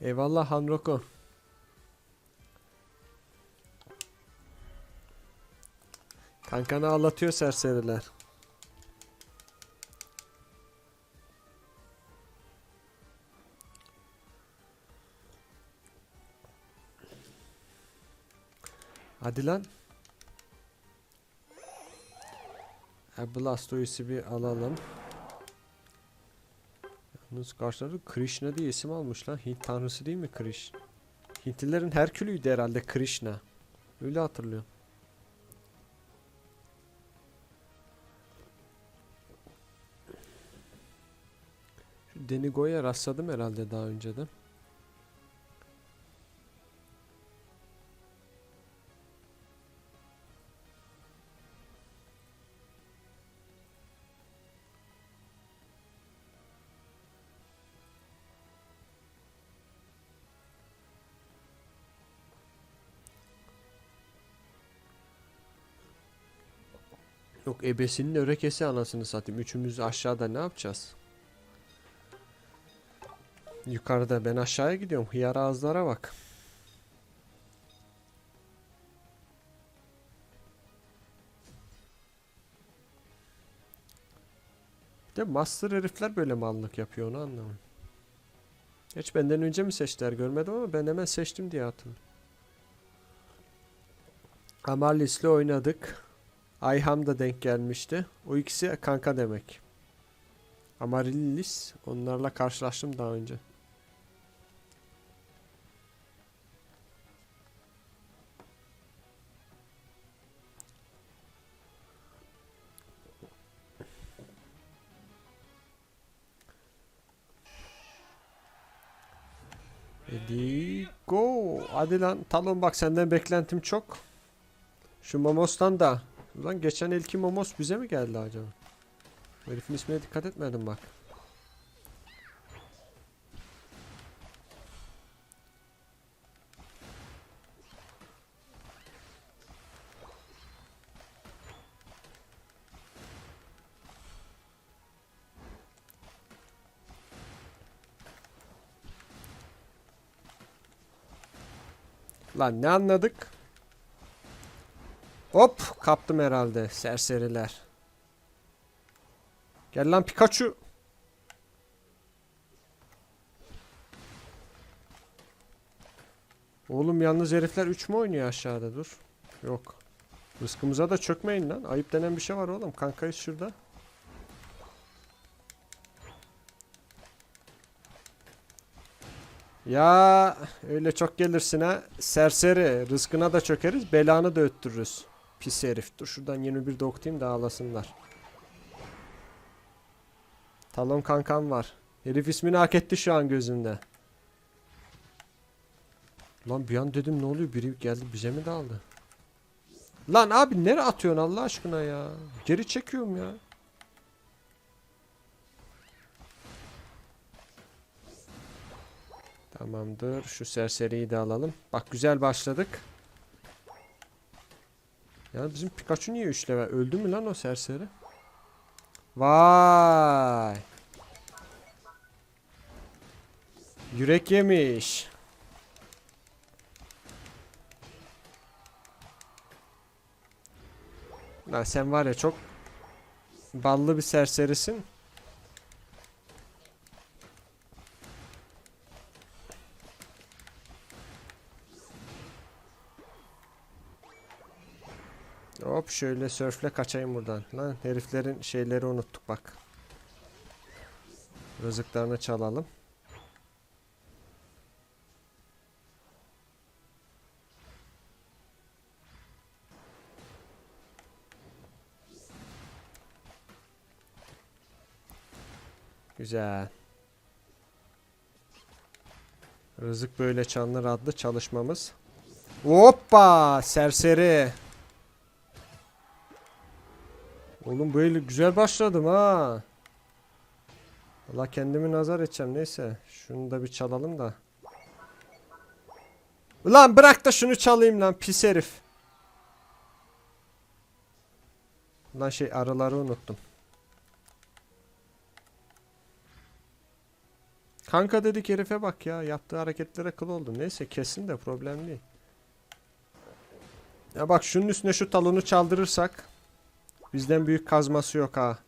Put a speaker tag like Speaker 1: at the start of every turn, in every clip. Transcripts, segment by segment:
Speaker 1: Eyvallah Hanroko. Kankanı ağlatıyor serseriler. Hadi lan. Blastoise'i bir alalım. Yalnız karşıları Krishna diye isim almış lan. Hint tanrısı değil mi Krish? Hintlilerin Herkülüydü herhalde Krishna. Öyle hatırlıyorum. Şu Denigo'ya rastladım herhalde daha önceden. Yok ebesinin örekesi anasını satayım. Üçümüz aşağıda ne yapacağız? Yukarıda ben aşağıya gidiyorum. Hıyar ağızlara bak. De master herifler böyle mallık yapıyor onu anlamadım. Geç benden önce mi seçtiler görmedim ama ben hemen seçtim diye hatırlıyorum. Amarlis'le oynadık. Ayham da denk gelmişti. O ikisi kanka demek. Amaryllis onlarla karşılaştım daha önce. Hadi go. Hadi lan Talon bak senden beklentim çok. Şu Momos'tan da. Ulan geçen elki Momos bize mi geldi acaba? Herifin ismine dikkat etmedim bak. Lan ne anladık? Hop kaptım herhalde serseriler. Gel lan Pikachu. Oğlum yalnız herifler 3 mü oynuyor aşağıda dur. Yok. Rızkımıza da çökmeyin lan. Ayıp denen bir şey var oğlum. Kankayız şurada. Ya öyle çok gelirsin ha. Serseri. Rızkına da çökeriz. Belanı da öttürürüz. Pis herif. Dur şuradan 21 de okutayım da ağlasınlar. Talon kankam var. Herif ismini hak etti şu an gözümde. Lan bir an dedim ne oluyor biri geldi bize mi daldı? Lan abi nereye atıyorsun Allah aşkına ya? Geri çekiyorum ya. Tamamdır. Şu serseriyi de alalım. Bak güzel başladık. Ya bizim Pikachu niye 3 level? Öldü mü lan o serseri? Vay. Yürek yemiş. Lan sen var ya çok ballı bir serserisin. Hop şöyle sörfle kaçayım buradan. Lan heriflerin şeyleri unuttuk bak. Rızıklarını çalalım. Güzel. Rızık böyle çanlar adlı çalışmamız. Hoppa! Serseri. Oğlum böyle güzel başladım ha. Allah kendimi nazar edeceğim neyse. Şunu da bir çalalım da. Ulan bırak da şunu çalayım lan pis herif. Lan şey arıları unuttum. Kanka dedik herife bak ya. Yaptığı hareketlere kıl oldu. Neyse kesin de problem değil. Ya bak şunun üstüne şu talonu çaldırırsak bizden büyük kazması yok ha.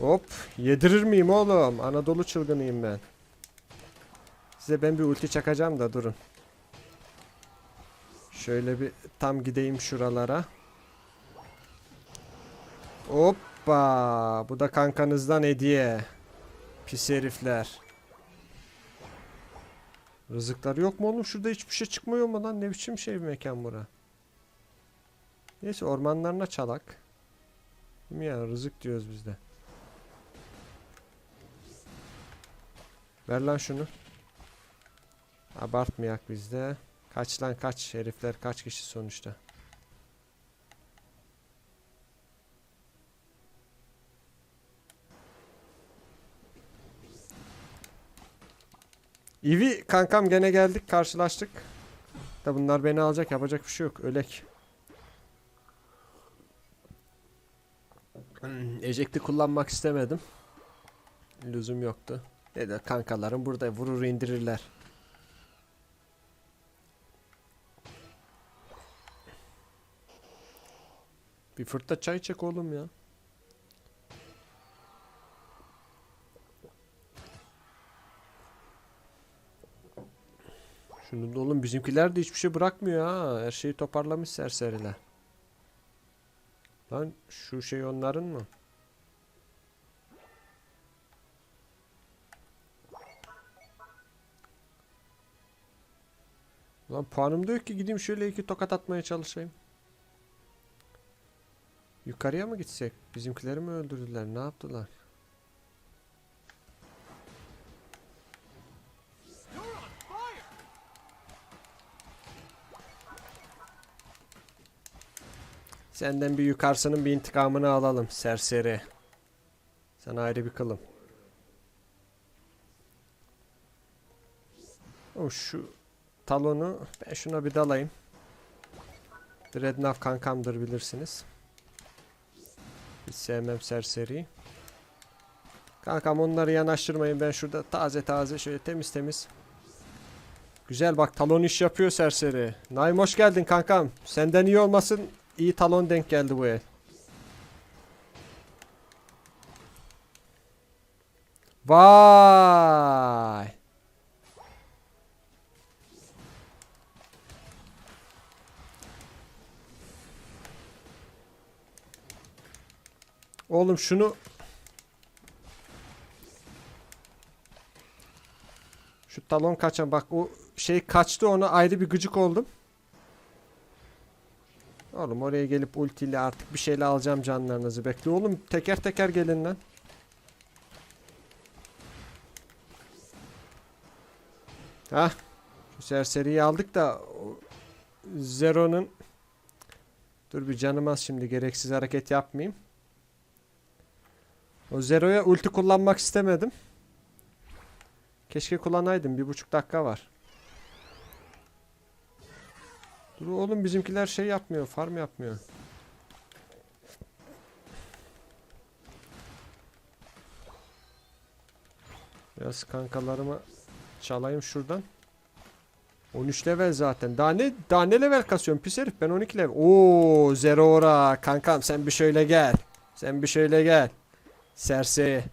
Speaker 1: Hop yedirir miyim oğlum? Anadolu çılgınıyım ben. Size ben bir ulti çakacağım da durun. Şöyle bir tam gideyim şuralara. Hoppa. Bu da kankanızdan hediye. Pis herifler. Rızıklar yok mu oğlum? Şurada hiçbir şey çıkmıyor mu lan? Ne biçim şey bir mekan bura? Neyse ormanlarına çalak. Değil mi ya? Rızık diyoruz biz de. Ver lan şunu. Abartmayak bizde. Kaç lan kaç herifler kaç kişi sonuçta. İvi kankam gene geldik karşılaştık. Da bunlar beni alacak yapacak bir şey yok ölek. Hmm, Eject'i kullanmak istemedim. Lüzum yoktu. Dedi kankalarım burada vurur indirirler. Bir fırtta çay çek oğlum ya. Şunu da oğlum bizimkiler de hiçbir şey bırakmıyor ha. Her şeyi toparlamış serseriler. Lan şu şey onların mı? Lan puanım da yok ki gideyim şöyle iki tokat atmaya çalışayım. Yukarıya mı gitsek? Bizimkileri mi öldürdüler? Ne yaptılar? Senden bir yukarısının bir intikamını alalım serseri. Sen ayrı bir kılım. O şu talonu ben şuna bir dalayım. Dreadnought kankamdır bilirsiniz. Hiç sevmem serseri. Kankam onları yanaştırmayın ben şurada taze taze şöyle temiz temiz. Güzel bak talon iş yapıyor serseri. Naim hoş geldin kankam. Senden iyi olmasın iyi talon denk geldi bu el. Vay. Oğlum şunu Şu talon kaçan bak o şey kaçtı ona ayrı bir gıcık oldum. Oğlum oraya gelip ultiyle artık bir şeyle alacağım canlarınızı bekle oğlum teker teker gelin lan. Hah şu serseriyi aldık da Zero'nun Dur bir canım az şimdi gereksiz hareket yapmayayım. O Zero'ya ulti kullanmak istemedim. Keşke kullanaydım. Bir buçuk dakika var. Dur oğlum bizimkiler şey yapmıyor. Farm yapmıyor. Biraz kankalarıma çalayım şuradan. 13 level zaten. Daha ne, daha ne level kasıyorum pis herif. Ben 12 level. Oo Zerora. Kankam sen bir şöyle gel. Sen bir şöyle gel. Serseri.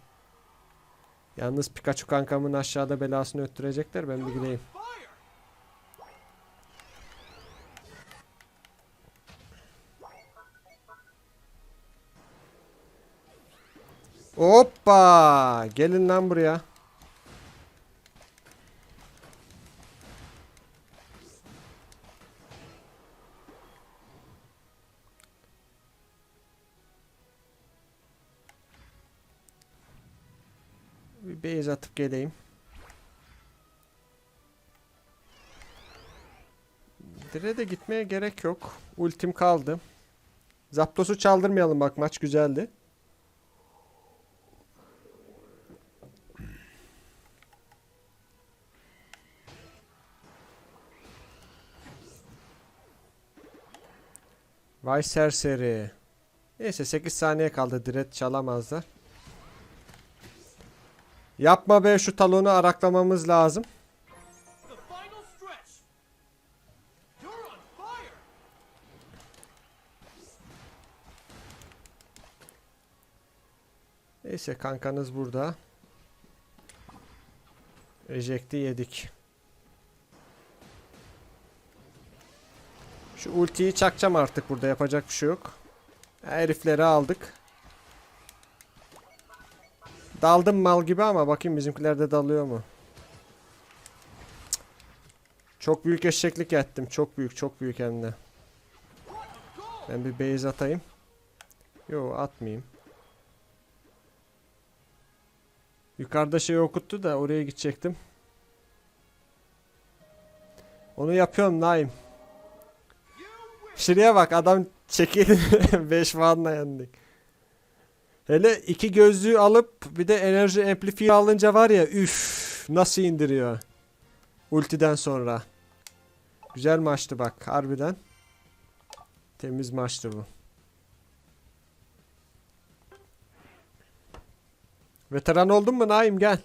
Speaker 1: Yalnız Pikachu kankamın aşağıda belasını öttürecekler. Ben bir gideyim. Hoppa! Gelin lan buraya. Bir base atıp geleyim. Dire de gitmeye gerek yok. Ultim kaldı. Zapdos'u çaldırmayalım bak maç güzeldi. Vay serseri. Neyse 8 saniye kaldı. Diret çalamazlar. Yapma be şu talonu araklamamız lazım. Neyse kankanız burada. Eject'i yedik. Şu ultiyi çakacağım artık burada yapacak bir şey yok. Herifleri aldık. Daldım mal gibi ama bakayım bizimkiler de dalıyor mu? Çok büyük eşeklik ettim. Çok büyük çok büyük hem de. Ben bir base atayım. Yo atmayayım. Yukarıda şey okuttu da oraya gidecektim. Onu yapıyorum Naim. Şuraya bak adam çekildi. 5 puanla yendik. Hele iki gözlüğü alıp bir de enerji amplifier alınca var ya üf nasıl indiriyor. Ultiden sonra. Güzel maçtı bak harbiden. Temiz maçtı bu. Veteran oldun mu Naim gel.